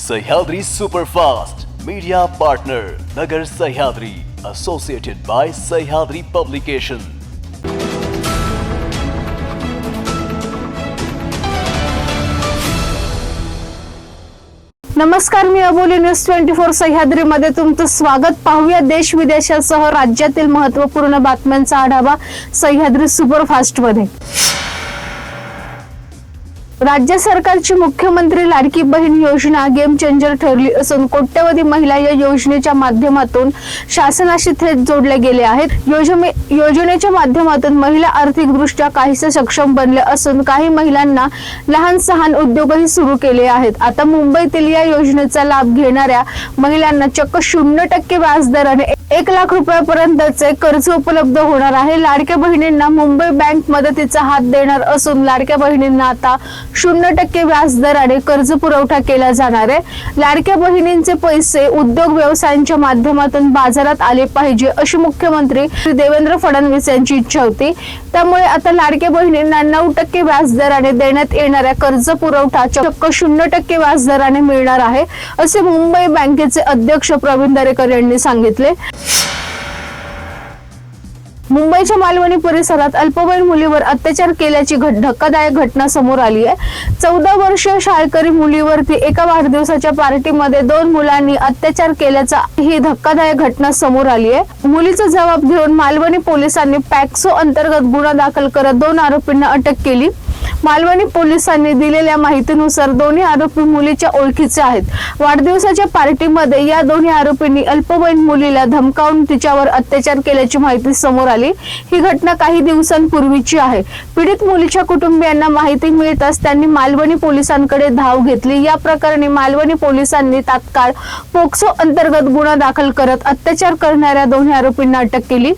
Sahyadri superfast media partner Nagar Sahyadri associated by Sahyadri publication नमस्कार मी Aboli news twenty four सह्याद्रीमध्ये तुमचं स्वागत. पाहूया देश विदेशासह राज्यातील महत्त्वपूर्ण बातम्यांचा आढावा सह्याद्री सुपरफास्टमध्ये राज्य सरकारची मुख्यमंत्री लाडकी बहीण योजना गेम चेंजर ठरली असून कोट्यवधी महिला या योजनेच्या माध्यमातून शासनाशी थेट जोडल्या गेले आहेत. योजने योजनेच्या माध्यमातून महिला आर्थिकदृष्ट्या काहीसे सक्षम बनले असून काही महिलांना लहान सहान उद्योगही सुरू केले आहेत. आता मुंबईतील या योजनेचा लाभ घेणाऱ्या महिलांना चक्क शून्य टक्के व्याजदराने एक लाख रुपयापर्यंतचे कर्ज उपलब्ध होणार आहे. लाडक्या बहिणींना मुंबई बँक मदतीचा हात देणार असून लाडक्या बहिणींना आता शून्य टक्के व्याजदराने कर्ज पुरवठा केला जाणार आहे. लाडक्या बहिणींचे पैसे उद्योग व्यवसायांच्या माध्यमातून बाजारात आले पाहिजे अशी मुख्यमंत्री श्री देवेंद्र फडणवीस यांची इच्छा होती. त्यामुळे आता लाडक्या बहिणींना नऊ टक्के व्याजदराने देण्यात येणाऱ्या कर्ज पुरवठा चक्क शून्य टक्के व्याजदराने मिळणार आहे असे मुंबई बँकेचे अध्यक्ष प्रवीण दरेकर यांनी सांगितले. मुंबईच्या मालवणी परिसरात अल्पवयीन मुलीवर अत्याचार केल्याची घट- धक्कादायक घटना समोर आली आहे. चौदा वर्षीय शाळकरी मुलीवरती एका वाढदिवसाच्या पार्टीमध्ये दोन मुलांनी अत्याचार केल्याचा ही धक्कादायक घटना समोर आली आहे. मुलीचा जबाब घेऊन मालवणी पोलिसांनी पॅक्सो अंतर्गत गुन्हा दाखल करत दोन आरोपींना अटक केली. मालवणी पोलिसांनी दिलेल्या माहितीनुसार दोन्ही आरोपी मुलीच्या ओळखीचे आहेत. वाढदिवसाच्या पार्टीमध्ये या दोन्ही आरोपींनी अल्पवयीन मुलीला धमकावून तिच्यावर अत्याचार केल्याची माहिती समोर आली. ही घटना काही दिवसांपूर्वीची आहे. पीडित मुलीच्या कुटुंबियांना माहिती मिळताच त्यांनी मालवणी पोलिसांकडे धाव घेतली. या प्रकरणी मालवणी पोलिसांनी तात्काळ पोक्सो अंतर्गत गुन्हा दाखल करत अत्याचार करणाऱ्या दोन्ही आरोपींना अटक केली.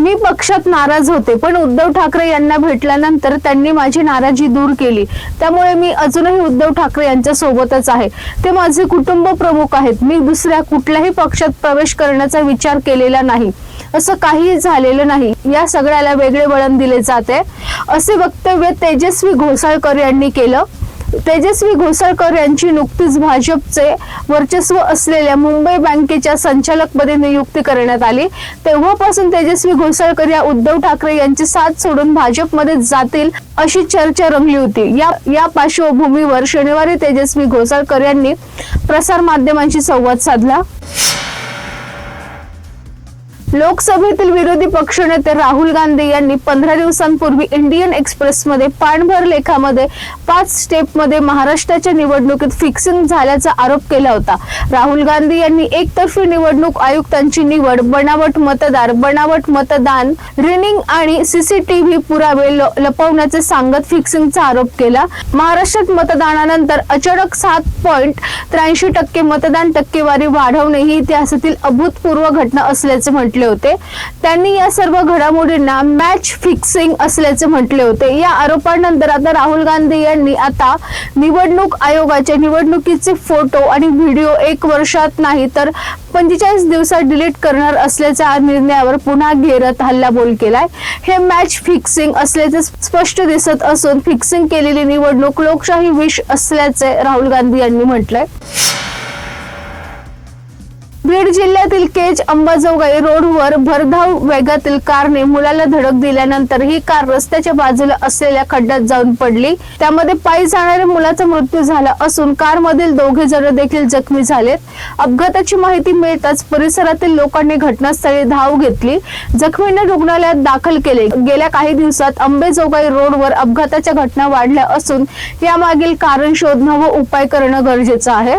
मी पक्षात नाराज होते पण उद्धव ठाकरे यांना भेटल्यानंतर त्यांनी माझी नाराजी दूर केली. त्यामुळे मी अजूनही उद्धव ठाकरे यांच्या सोबतच आहे. ते माझे कुटुंब प्रमुख आहेत. मी दुसऱ्या कुठल्याही पक्षात प्रवेश करण्याचा विचार केलेला नाही. असं काही झालेलं नाही. या सगळ्याला वेगळे वळण दिले जाते. असे वक्तव्य तेजस्वी घोसाळकर यांनी केलं. तेजस्वी घोसाळकर यांची नुकतीच भाजपचे वर्चस्व असलेल्या मुंबई बँकेच्या संचालकपदी नियुक्ती करण्यात आली. तेव्हापासून तेजस्वी घोसाळकर या उद्धव ठाकरे यांची साथ सोडून भाजपमध्ये जातील अशी चर्चा रंगली होती. या या पार्श्वभूमीवर शनिवारी तेजस्वी घोसाळकर यांनी प्रसार माध्यमांशी संवाद साधला. लोकसभेतील विरोधी पक्षनेते राहुल गांधी यांनी पंधरा दिवसांपूर्वी इंडियन एक्सप्रेसमध्ये पाणभर लेखामध्ये पाच स्टेपमध्ये महाराष्ट्राच्या निवडणुकीत फिक्सिंग झाल्याचा आरोप केला होता. राहुल गांधी यांनी एकतर्फी निवडणूक आयुक्तांची निवड बनावट मतदार बनावट मतदान रिनिंग आणि सीसीटीव्ही पुरावे ल- लपवण्याचे सांगत फिक्सिंगचा आरोप केला. महाराष्ट्रात मतदानानंतर अचानक सात पॉईंट त्र्याऐंशी टक्के मतदान टक्केवारी वाढवणे ही इतिहासातील अभूतपूर्व घटना असल्याचे म्हटले होते. त्यांनी या सर्व घडामोडींना मॅच फिक्सिंग असल्याचे म्हटले होते. या आरोपानंतर आता राहुल गांधी यांनी आता निवडणूक आयोगाच्या निवडणुकीचे फोटो आणि व्हिडिओ एक वर्षात नाही तर पंचेचाळीस दिवसात डिलीट करणार असल्याच्या निर्णयावर पुन्हा घेरत हल्लाबोल केलाय. हे मॅच फिक्सिंग असल्याचे स्पष्ट दिसत असून फिक्सिंग केलेली निवडणूक लोकशाही विष असल्याचे राहुल गांधी यांनी म्हटलंय. बीड जिल्ह्यातील केज अंबाजोगाई रोडवर भरधाव वेगातील कारने मुलाला धडक दिल्यानंतर ही कार रस्त्याच्या बाजूला असलेल्या खड्ड्यात जाऊन पडली. त्यामध्ये पायी जाणाऱ्या मुलाचा मृत्यू झाला असून कारमधील दोघे जण देखील जखमी झालेत. अपघाताची माहिती मिळताच परिसरातील लोकांनी घटनास्थळी धाव घेतली. जखमींना रुग्णालयात दाखल केले. गेल्या काही दिवसात अंबेजोगाई रोडवर अपघाताच्या घटना वाढल्या असून यामागील कारण शोधणं व उपाय करणं गरजेचं आहे.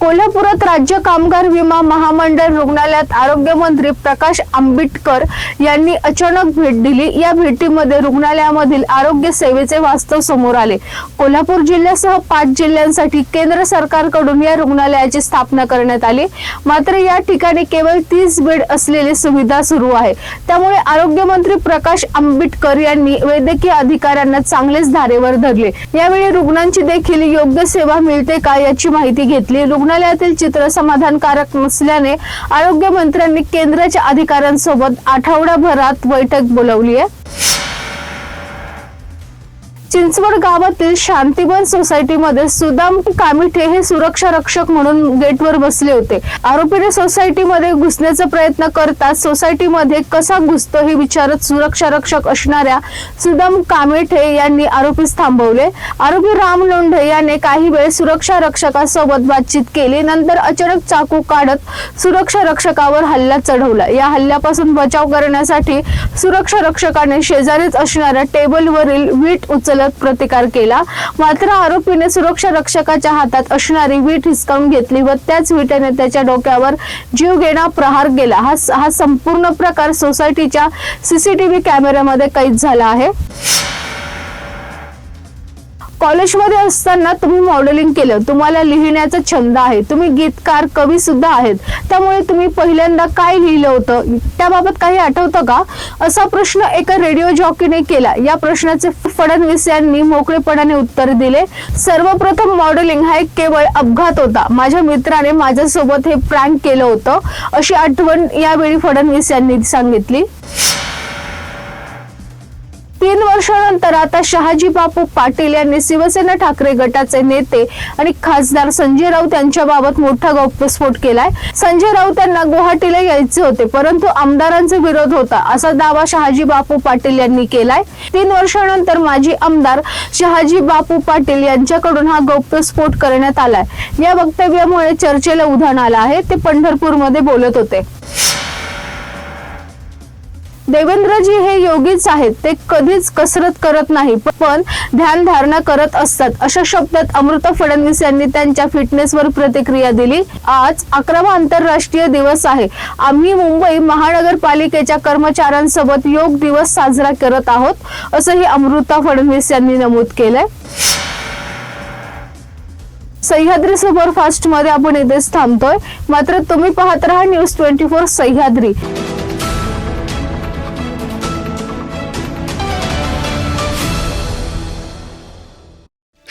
कोल्हापुरात राज्य कामगार विमा महामंडळ रुग्णालयात आरोग्यमंत्री प्रकाश आंबेडकर यांनी अचानक भेट दिली. या भेटीमध्ये रुग्णालयामधील आरोग्य सेवेचे वास्तव समोर आले. कोल्हापूर जिल्ह्यासह पाच जिल्ह्यांसाठी केंद्र सरकारकडून या रुग्णालयाची स्थापना करण्यात आली. मात्र या ठिकाणी केवळ तीस बेड असलेली सुविधा सुरू आहे. त्यामुळे आरोग्यमंत्री प्रकाश आंबेडकर यांनी वैद्यकीय अधिकाऱ्यांना चांगलेच धारेवर धरले. यावेळी रुग्णांची देखील योग्य सेवा मिळते का याची माहिती घेतली. रुग्ण रुग्णालयातील चित्र समाधानकारक नसल्याने आरोग्य मंत्र्यांनी केंद्राच्या अधिकाऱ्यांसोबत आठवडाभरात बैठक बोलावली आहे. चिंचवड गावातील शांतीवन सोसायटीमध्ये सुदाम कामिठे हे सुरक्षा रक्षक म्हणून गेटवर बसले होते. आरोपीने सोसायटीमध्ये घुसण्याचा प्रयत्न करताच सोसायटीमध्ये कसा घुसतो हे विचारत सुरक्षा रक्षक असणाऱ्या सुदाम कामिठे यांनी आरोपीस थांबवले. आरोपी राम लोंढे याने काही वेळ सुरक्षा रक्षकासोबत बातचीत केली. नंतर अचानक चाकू काढत सुरक्षा रक्षकावर हल्ला चढवला. या हल्ल्यापासून बचाव करण्यासाठी सुरक्षा रक्षकाने शेजारीच असणाऱ्या टेबलवरील वीट उचल उचलत प्रतिकार केला. मात्र आरोपीने सुरक्षा रक्षकाच्या हातात असणारी वीट हिसकावून घेतली व त्याच विटेने त्याच्या डोक्यावर जीवघेणा प्रहार केला. हा हा संपूर्ण प्रकार सोसायटीच्या सीसीटीव्ही कॅमेऱ्यामध्ये कैद झाला आहे. कॉलेजमध्ये असताना तुम्ही मॉडेलिंग केलं तुम्हाला लिहिण्याचा छंद आहे तुम्ही गीतकार कवी सुद्धा आहेत. त्यामुळे तुम्ही पहिल्यांदा काय लिहिलं होतं? त्याबाबत काही आठवतं का? असा प्रश्न एका रेडिओ जॉकीने केला. या प्रश्नाचे फडणवीस यांनी मोकळेपणाने उत्तर दिले. सर्वप्रथम मॉडेलिंग हा एक केवळ अपघात होता. माझ्या मित्राने माझ्यासोबत हे प्रँक केलं होतं. अशी आठवण यावेळी फडणवीस यांनी सांगितली. तीन वर्षानंतर आता शहाजी बापू पाटील यांनी शिवसेना ठाकरे गटाचे नेते आणि खासदार संजय राऊत यांच्याबाबत मोठा गौप्यस्फोट केलाय. संजय राऊत यांना गुवाहाटीला यायचे होते परंतु आमदारांचा विरोध होता असा दावा शहाजी बापू पाटील यांनी केलाय. तीन वर्षानंतर माजी आमदार शहाजी बापू पाटील यांच्याकडून हा गौप्यस्फोट करण्यात आलाय. या वक्तव्यामुळे चर्चेला उधाण आलं आहे ते पंढरपूरमध्ये बोलत होते. देवेंद्रजी हे योगीच आहेत. ते कधीच कसरत करत नाही पण ध्यान धारणा करत असतात. अशा शब्दात अमृता फडणवीस यांनी त्यांच्या फिटनेसवर प्रतिक्रिया दिली. आज अकरावा आंतरराष्ट्रीय दिवस आहे. आम्ही मुंबई महानगरपालिकेच्या कर्मचाऱ्यांसोबत योग दिवस साजरा करत आहोत असंही अमृता फडणवीस यांनी नमूद केलंय. सह्याद्री सुपरफास्टमध्ये आपण इथेच थांबतोय. मात्र तुम्ही पाहत राहा न्यूज ट्वेंटी फोर सह्याद्री.